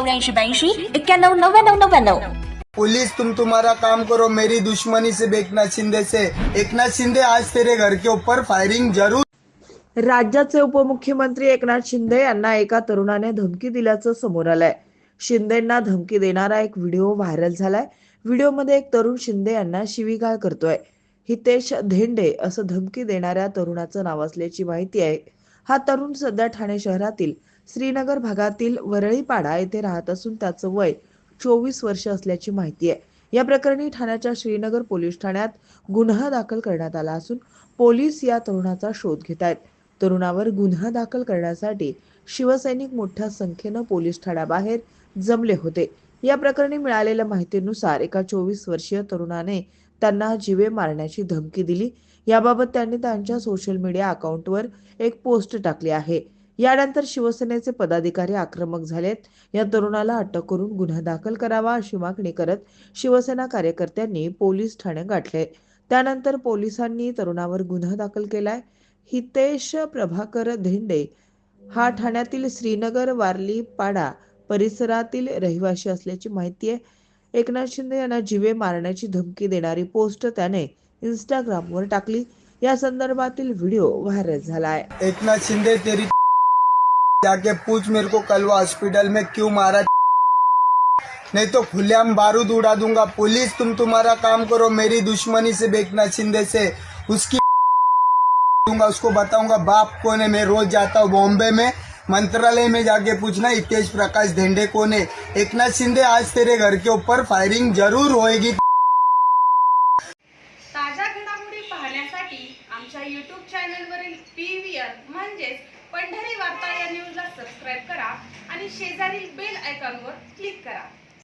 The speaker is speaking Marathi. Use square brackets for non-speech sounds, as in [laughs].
चौऱ्याऐंशी ब्याऐंशी एक्क्याण्णव नव्याण्णव नव्याण्णव. पुलिस तुम तुम्हारा काम करो मेरी दुश्मनी से एकनाथ शिंदे से. एकनाथ शिंदे आज तेरे घर के ऊपर फायरिंग जरूर. राज्याचे उपमुख्यमंत्री एकनाथ शिंदे यांना एका तरुणाने धमकी दिल्याचं समोर आलंय. शिंदेंना धमकी देणारा एक व्हिडिओ व्हायरल झालाय. व्हिडिओमध्ये एक तरुण शिंदे यांना शिवीगाळ करतोय. हितेश धेंडे असं धमकी देणाऱ्या तरुणाचं नाव असल्याची माहिती आहे. हा तरुण सध्या ठाणे शहरातील श्रीनगर भागातील वरळीपाडा येथे राहत असून त्याचं वय चोवीस वर्ष असल्याची माहिती आहे. या प्रकरणी ठाण्याच्या श्रीनगर पोलीस ठाण्यात गुन्हा दाखल करण्यात आला असून पोलीस या तरुणाचा शोध घेत आहेत. तरुणावर गुन्हा दाखल करण्यासाठी शिवसैनिक मोठ्या संख्येनं पोलीस ठाण्याबाहेर जमले होते. या प्रकरणी मिळालेल्या माहितीनुसार एका चोवीस वर्षीय तरुणाने त्यांना जीवे मारण्याची धमकी दिली. याबाबत त्यांनी त्यांच्या सोशल मीडिया अकाउंटवर एक पोस्ट टाकली आहे. यानंतर शिवसेनेचे पदाधिकारी आक्रमक झालेत. या तरुणाला अटक करून गुन्हा दाखल करावा अशी मागणी करत शिवसेना कार्यकर्त्यांनी पोलीस ठाणे गाठले. त्यानंतर पोलिसांनी तरुणावर गुन्हा दाखल केलाय. हितेश प्रभाकर धेंडे हा ठाण्यातील श्रीनगर वारली पाडा परिसरातील रहिवासी असल्याची माहिती आहे. एकनाथ शिंदे यांना जिवे मारण्याची धमकी देणारी पोस्ट त्याने इंस्टाग्रामवर टाकली. या संदर्भातील व्हिडिओ व्हायरल झाला आहे एकनाथ शिंदे तेरी [laughs] जाके पूछ मेरे को कलवा हॉस्पिटल में क्यों मारा? नहीं तो खुलेआम बारूद उड़ा दूंगा। पुलिस तुम तुम्हारा काम करो। मेरी दुश्मनी से एकनाथ शिंदे से। उसकी [laughs] दूंगा उसको बताऊंगा बाप कौन है? मैं रोज जाता हूँ बॉम्बे में। मंत्रालय में जाके पूछना हितेश प्रकाश धेंडे कौन है? एकनाथ शिंदे आज तेरे घर के ऊपर फायरिंग जरूर होएगी। ताज्या घडामोडी पाहण्यासाठी आमच्या यूट्यूब चॅनलवरील पी व्ही आर म्हणजेच पंढरी वार्ता या न्यूजला सबस्क्राईब करा आणि शेजारील बेल आयकॉनवर क्लिक करा.